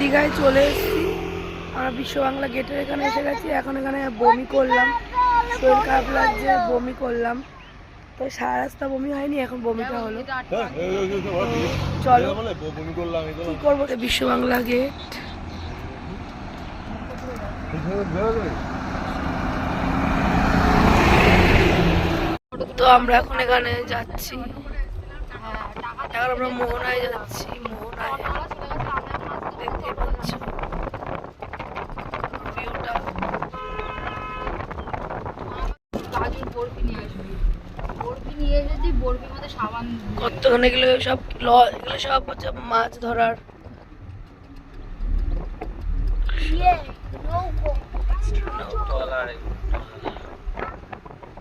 দীঘায় চলে এসেছি। আমরা বিশ্ব বাংলা গেটের এখানে এসে গেছি। এখন এখানে বমি করলাম। শরীর খারাপ লাগছে, বমি করলাম। তো সারা রাস্তা বমি হয়নি, এখন বমিটা হলো। চলো, কি করব? বিশ্ব বাংলা গেট তো আমরা এখন এখানে যাচ্ছি। এখন আমরা মোহনায় যাচ্ছি, মোহনায়। দেখতে পাচ্ছ ভিউটা। গাজর বরফি নিয়ে আসবি। বরফি নিয়ে এসেছি বরফির মধ্যে সাবান কতক্ষণ এগুলো সব ল এগুলো সব হচ্ছে মাছ ধরার।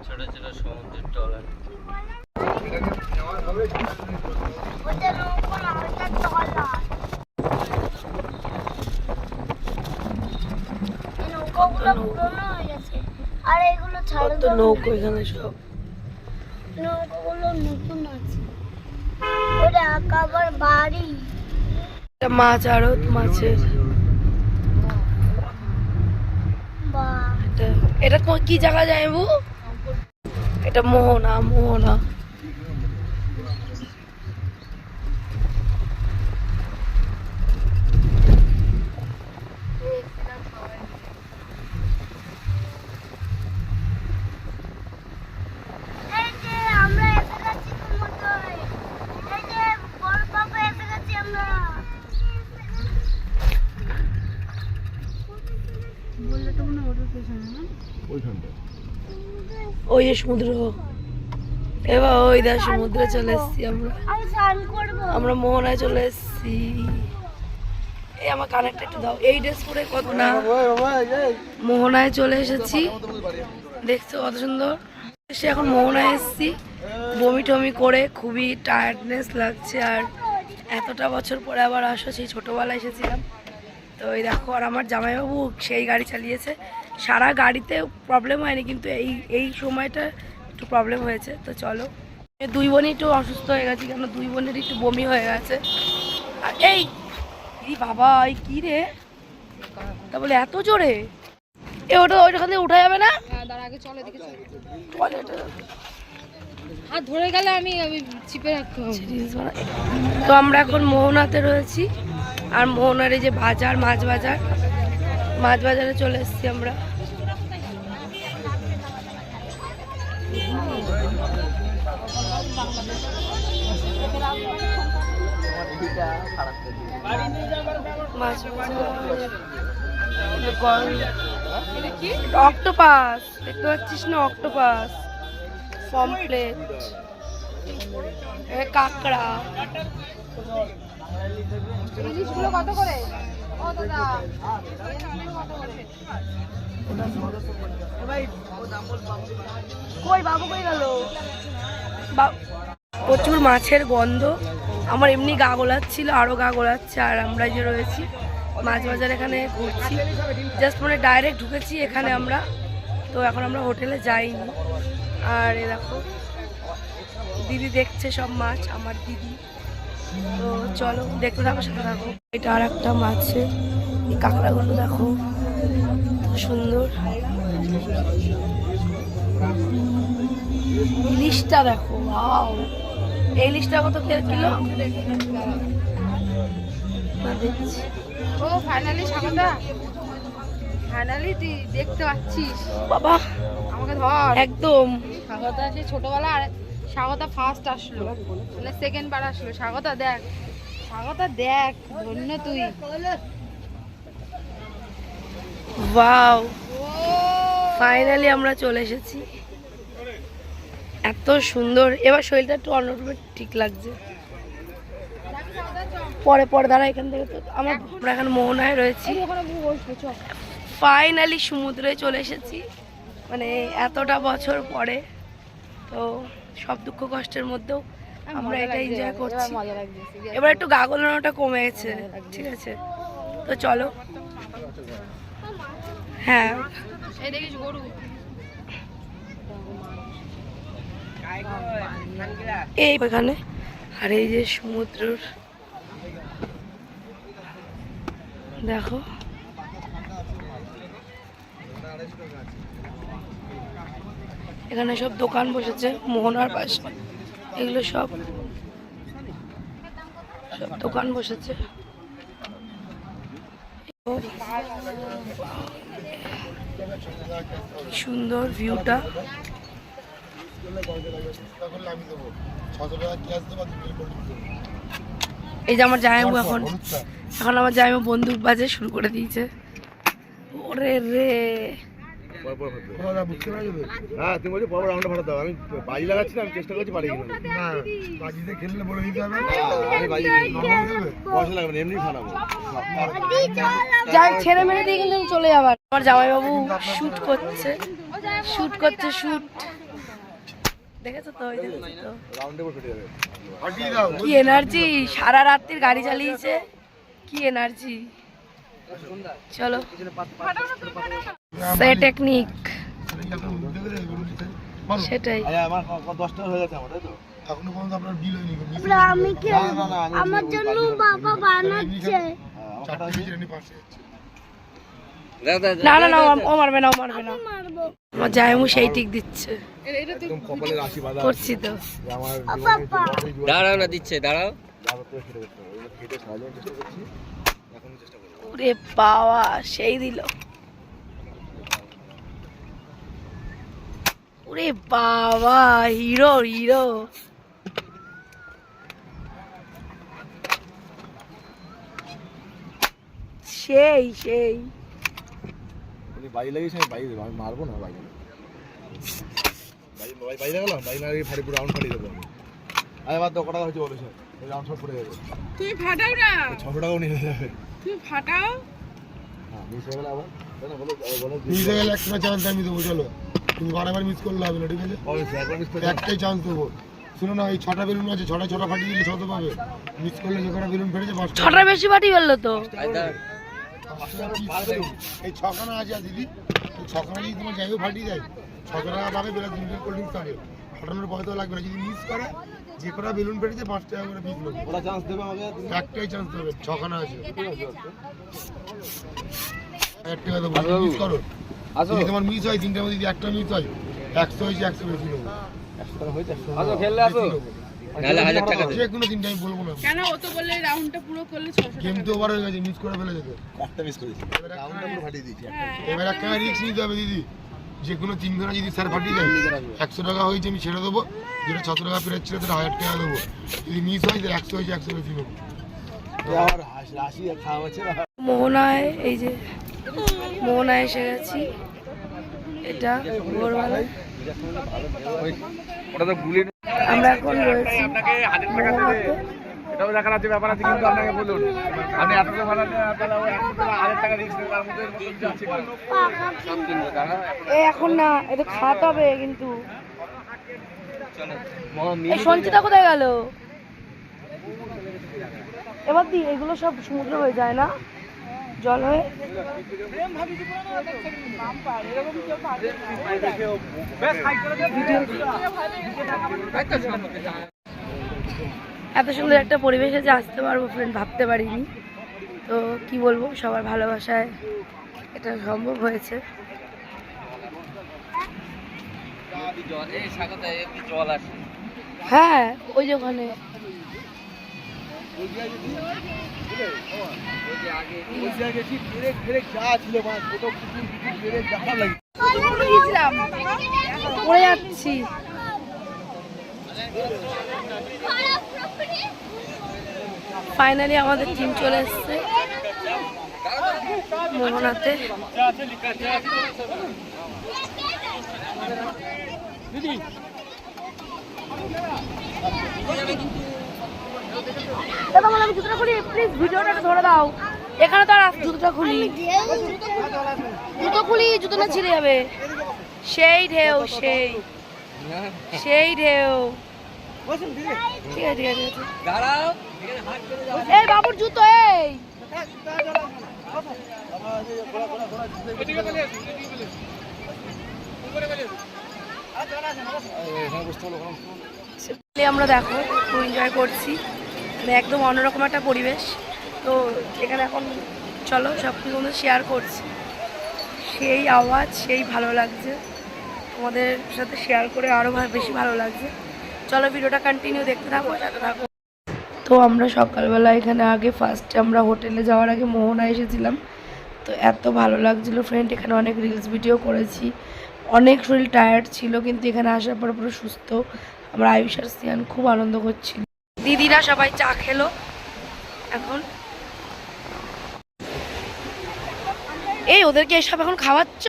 ছোট ছোট সমুদ্রের টলার নৌকাগুলো পুরোনো হয়ে গেছে। আর এগুলো ছাড়া কত নৌকো এখানে সব। নৌকাগুলো নতুন আছে। ওটা আবার বাড়ি। এটা মাছ আড়ত মাছের। এটা এটা কো- কি জায়গা যায় বু এটা মোহনা মোহনা এই যে আমরা এসে গেছি সমুদ্রে এই যে বড় বাবা এসে গেছি আমরা ওই যে সমুদ্র। এবার ওই দা সমুদ্রে চলে এসেছি আমরা। আমরা মোহনায় চলে এসেছি। এই আমার কানেরটা একটু দাও। এই ড্রেস পরে কত না? মোহনায় চলে এসেছি। দেখছ কত সুন্দর? সে এখন মোহনায় এসেছি। বমি টমি করে খুবই টায়ার্ডনেস লাগছে আর এতটা বছর পরে আবার আসো সেই ছোটোবেলায় এসেছিলাম। তো এই দেখো আর আমার জামাইবাবু সেই গাড়ি চালিয়েছে। সারা গাড়িতে প্রবলেম হয়নি কিন্তু এই এই সময়টা একটু প্রবলেম হয়েছে। তো চলো। দুই বোনই একটু অসুস্থ হয়ে গেছে কেন দুই বোনের একটু বমি হয়ে গেছে। আর এই বাবা এই কি রে? তা বলে এত জোরে? এ ওটা ওইখান থেকে উঠা যাবে না? হ্যাঁ হাত ধরে গেলে আমি চিপে রাখতে তো আমরা এখন মোহনাতে রয়েছি। আর মোহনার এই যে বাজার, মাছ বাজার, মাছ বাজারে চলে এসেছি আমরা। অক্টোপাস, দেখতে পাচ্ছিস না অক্টোপাস? পমপ্লেট কাঁকড়া। প্রচুর মাছের গন্ধ। আমার এমনি গা গোলাচ্ছিল আরও গা গোলাচ্ছে, আর আমরা যে রয়েছি, মাছ বাজার এখানে ঘুরছি। জাস্ট মানে ডাইরেক্ট ঢুকেছি এখানে আমরা। তো এখন আমরা হোটেলে যাইনি। আর এ দেখো, দিদি দেখছে সব মাছ, আমার দিদি। তো চলো দেখতে থাকো সাথে থাকো। এটা আর একটা মাছের এই কাঁকড়াগুলো দেখো সুন্দর। ইলিশটা দেখো ওয়াও। এই ইলিশটা কত কিলো? ও ফাইনালি স্বাগতা ফাইনালি তুই দেখতে পাচ্ছিস। বাবা আমাকে ধর। একদম। স্বাগতা সেই ছোটবেলা আর স্বাগতা ফার্স্ট আসলো। মানে সেকেন্ড বার আসলো। স্বাগতা দেখ। স্বাগতা দেখ ধন্য তুই। ওয়াও ফাইনালি আমরা চলে এসেছি। এত সুন্দর। এবার শরীরটা একটু অন্যরকম ঠিক লাগছে। পরে পরে দাঁড়া এখান থেকে তো। আমার আমরা এখন মোহনায় রয়েছি। ফাইনালি সমুদ্রে চলে এসেছি। মানে এতটা বছর পরে। তো সব দুঃখ কষ্টের মধ্যেও আমরা এটা এনজয় করছি। এবার একটু গা গোলানোটা কমে গেছে ঠিক আছে। তো চলো। হ্যাঁ। এই এখানে। আর এই যে সমুদ্রের দেখো। এখানে সব দোকান বসেছে মোহনার পাশে এগুলো সব সব দোকান বসেছে। সুন্দর ভিউটা। এই যে আমার জামাইবু এখন। এখন আমার জামাইবু বন্দুক বাজে শুরু করে দিয়েছে। ওরে রে। হ্যাঁ তুমি বলছো বড় রাউন্ডে ফাটাতে হবে আমি বাজি লাগাচ্ছি না আমি চেষ্টা করছি পারি কিনা না বাজিতে খেললে বলে দিতে হবে আমি বাজি পয়সা লাগবে না এমনি ফাটাবো যাই ছেড়ে মেরে দিয়ে কিন্তু চলে যাবার আমার জামাইবাবু শুট করছে। শুট করছে শুট দেখেছ তো ওই তো। রাউন্ডে বসে যাবে। কি এনার্জি সারা রাত্রির গাড়ি চালিয়েছে। কি এনার্জি চলো। সে টেকনিক সেটাই। আমার ক- ক- দশটা হয়ে গেছে আমার তাই তো? এখনও পর্যন্ত আপনার বিল হয়নি মিস এবার আমি কি না না না আমার জন্য বাবা বানাচ্ছে। হ্যাঁ, যাচ্ছে না না না ও মারবে না ও মারবে না। আমার জামাইবু সেই টিক দিচ্ছে। করছি তো। দাঁড়াও না দিচ্ছে দাঁড়াও। ওরে বাবা, সেই দিল। ওরে বাবা, হিরো হিরো। সেই সেই। উনি বাজি লাগিয়েছে, আমি বাজি দেবো, আমি মারবো না বাজি। বাজি বাজি লাগালাম, বাজি লাগিয়ে ফাড়ি পুরো রাউন্ড ফাটিয়ে দেবো আমি। আরে বাদ দাও কটা হয়েছে বলো এই রাউন্ড সব পড়ে যাবে। তুমি ফাটাও না। ছশো টাকাও নিয়ে যাবে। তুমি ফাটাও। হ্যাঁ মিস হয়ে গেলে আবার। তাই না বলো আবার বলো মিস হয়ে গেলে একটা চান্স আমি দেবো চলো। তুমি বারবার মিস করলে হবে না ঠিক আছে? একটাই চান্স দেবো। শুনো না এই ছটা বেলুন আছে ছটা ছটা ফাটিয়ে দিলে শত পাবে। মিস করলে যে কটা বেলুন ফেটেছে পাঁচটা ছটার বেশি বাটি ফেলল তো। এই ছখানা আছে আর দিদি। ছখানা যদি তোমার জায়গায় ফাটিয়ে দেয় ছশো টাকা পাবে বেলা তিনটে কোল্ড ড্রিঙ্কস ফাটানোর পয়সা লাগবে না। যদি মিস করে যে কটা বেলুন ফেটেছে পাঁচ টাকা করে পিস নেব। ওরা চান্স দেবে আমাকে? একটাই চান্স দেবে ছখানা আছে। এক টাকা দেবো মিস করো। যদি তোমার মিস হয় তিনটার মধ্যে যদি একটা মিস হয় একশো হয়েছে একশো বেশি নেব। আসো খেললে আসো। নাহলে হাজার টাকা যে কোনো তিনটা আমি বলব না। কেন? ও তো বললে রাউন্ডটা পুরো করলে ছশো গেম তো ওভার হয়ে গেছে মিস করে ফেলে যেত একটা মিস করেছি। রাউন্ডটা পুরো ফাটিয়ে দিয়েছি এবার একটা রিস্ক নিতে হবে দিদি। যে কোনো তিন ঘণ্টা যদি স্যার ফাটিয়ে যায় একশো টাকা হয়েছে আমি ছেড়ে দেবো। যেটা ছশো টাকা ফেরত ছিল তাহলে হাজার টাকা দেবো। যদি মিস হয় তাহলে একশো হয়েছে একশো বেশি না। মোহনায় এই যে মোহনায় এসে গেছি। এটা আমরা এখন রয়েছি। এটাও দেখার আছে ব্যাপার আছে কিন্তু আপনাকে বলুন আপনি এত টাকা হাজার মধ্যে এখন না এটা খাওয়াতে হবে কিন্তু। সঞ্চিতা কোথায় গেল? এবার দি এগুলো সব সমুদ্র হয়ে যায় না? জল হয়ে? এত সুন্দর একটা পরিবেশে যে আসতে পারব ফ্রেন্ড ভাবতে পারিনি। তো কি বলব সবার ভালোবাসায় এটা সম্ভব হয়েছে। হ্যাঁ ওই যে ওখানে। পড়ে যাচ্ছি। ফাইনালি আমাদের টিম চলে এসছে মোহনাতে। দাদা বলো আমি জুতোটা খুলি প্লিজ ভিডিওটা ধরে দাও। এখানে তো আর জুতোটা খুলি। জুতো খুলি জুতো না ছিঁড়ে যাবে। সেই ঢেউ সেই। সেই ঢেউ। ঠিক আছে ঠিক আছে দাঁড়াও। এই বাবুর জুতো এই। আমরা দেখো খুব এনজয় করছি। মানে একদম অন্যরকম একটা পরিবেশ। তো এখানে এখন চলো সব কিছু শেয়ার করছি। সেই আওয়াজ সেই ভালো লাগছে। তোমাদের সাথে শেয়ার করে আরও বেশি ভালো লাগছে। চলো ভিডিওটা কন্টিনিউ দেখতে থাকো থাকো। তো আমরা সকালবেলা এখানে আগে ফার্স্টে আমরা হোটেলে যাওয়ার আগে মোহনা এসেছিলাম। তো এত ভালো লাগছিল ফ্রেন্ড এখানে অনেক রিলস ভিডিও করেছি। অনেক শরীর টায়ার্ড ছিল, কিন্তু এখানে আসার পর পুরো সুস্থ। আমরা আয়ুষ আর সিয়ান খুব আনন্দ করছিল। দিদিরা সবাই চা খেলো। এখন? এই, ওদেরকে এসব এখন খাওয়াচ্ছ?